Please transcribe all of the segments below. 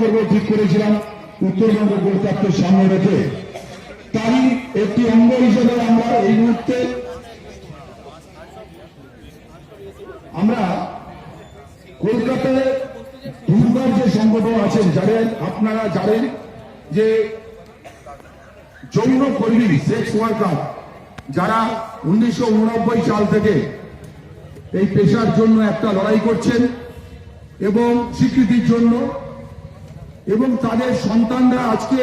করব, ঠিক করেছিলাম। উত্তরবঙ্গ গোলকাপকে সামনে রেখে। তারই একটি অঙ্গ হিসেবে আমরা এই মুহূর্তে আমরা কলকাতায় দুর্বার যে সংগঠন আছেন, যাদের আপনারা জানেন যে যৌন কর্মী সেক্স ওয়ার্কার যারা উনিশশো সাল থেকে এই পেশার জন্য একটা লড়াই করছেন এবং স্বীকৃতির জন্য এবং তাদের সন্তানরা আজকে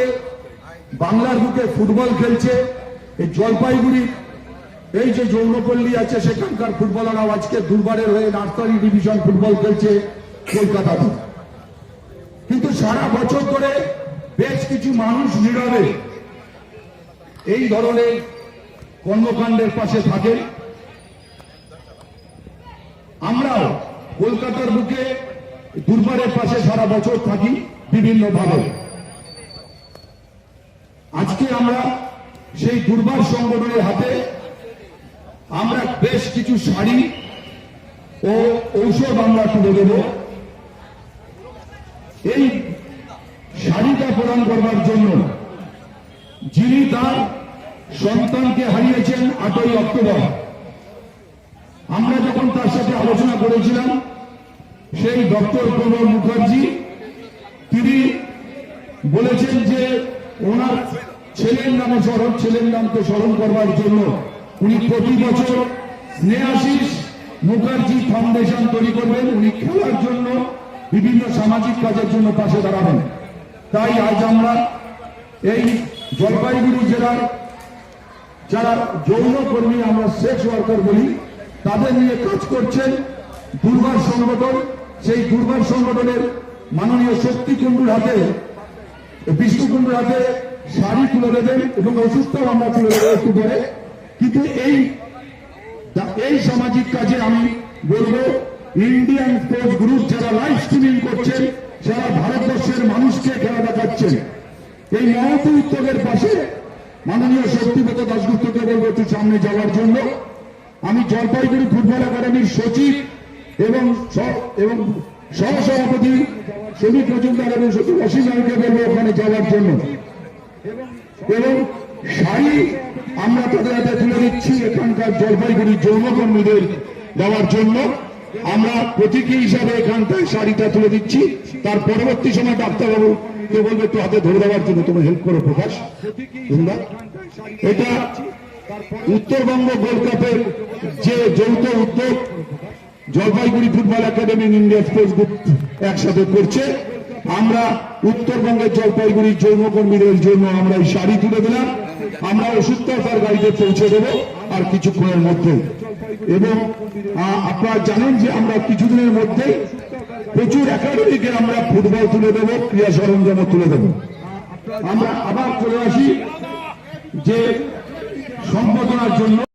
বাংলার বুকে ফুটবল খেলছে। এই জলপাইগুড়ি, এই যে যৌনপল্লী আছে, সেখানকার ফুটবলাররাও আজকে দুর্বারের হয়ে নার্সারি ডিভিশন ফুটবল খেলছে কলকাতাতে কিন্তু সারা বছর ধরে বেশ কিছু মানুষ নীরবে। এই ধরনের কর্মকাণ্ডের পাশে থাকে আমরাও কলকাতার বুকে দুর্বারের পাশে সারা বছর থাকি। বিভিন্ন ভাবে আজকে আমরা সেই দুর্বার সংগঠনের হাতে আমরা বেশ কিছু শাড়ি ও ঔষধ আমরা তুলে দেব। এই শাড়িটা প্রদান করবার জন্য যিনি তার সন্তানকে হারিয়েছেন আটই অক্টোবর, আমরা যখন তার সাথে আলোচনা করেছিলাম, সেই ডক্টর প্রণব বলেছেন যে ওনার ছেলের নামে স্মরণ ছেলের নামকে স্মরণ করবার জন্য। উনি প্রতি বছর স্নেহাশিস মুখার্জি ফাউন্ডেশন তৈরি করবেন। উনি খেলার জন্য, বিভিন্ন সামাজিক কাজের জন্য পাশে দাঁড়াবেন। তাই আজ আমরা এই জলপাইগুড়ি জেলার যারা যৌন কর্মী আমরা সেক্স ওয়ার্কার বলি, তাদের নিয়ে কাজ করছেন দুর্বার সংগঠন। সেই দুর্বার সংগঠনের মাননীয় শক্তি কুণ্ডুর হাতে বিষ্ণু কুণ্ডুর হাতে শাড়ি তুলে দেবেন এবং ওষুধটাও আমরা তুলে দেবো একটু পরে। কিন্তু এই এই সামাজিক কাজে আমি বলব ইন্ডিয়ান স্পোর্টস গ্রুপ যারা লাইভ স্ট্রিমিং করছেন যারা ভারতবর্ষের মানুষকে খেলা দেখাচ্ছেন। এই মহৎ উদ্যোগের পাশে মাননীয় শক্তিগত দাসগুপ্তকে বলব একটু সামনে যাওয়ার জন্য। আমি জলপাইগুড়ি ফুটবল একাডেমির সচিব এবং এবং সহসভাপতি এবং সচিব অসীম রায়কে বলব ওখানে যাওয়ার জন্য। এবং শাড়ি আমরা তাদের হাতে তুলে দিচ্ছি এখানকার জলপাইগুড়ি যৌনকর্মীদের দেওয়ার জন্য। আমরা প্রতীকী হিসাবে এখানটায় শাড়িটা তুলে দিচ্ছি। তার পরবর্তী সময় ডাক্তারবাবু কে বলবে, একটু হাতে ধরে দেওয়ার জন্য তোমার হেল্প করো প্রকাশ। এটা উত্তরবঙ্গ গোল্ড কাপের যে যৌথ উদ্যোগ, Jalpaiguri football academy India sports group একসাথে করছে। আমরা উত্তরবঙ্গের জলপাইগুড়ি যৌনকর্মীদের জন্য আমরা এই শাড়ি তুলে দিলাম। আমরা ওষুধটা তার গাড়িতে পৌঁছে দেব আর কিছুক্ষণের মধ্যে এবং আপনারা জানেন যে আমরা কিছুদিনের মধ্যে প্রচুর একাডেমিকে আমরা ফুটবল তুলে দেবো ক্রিয়া সরঞ্জামও তুলে দেবো। আমরা আবার চলে আসি যে সম্বোধনার জন্য।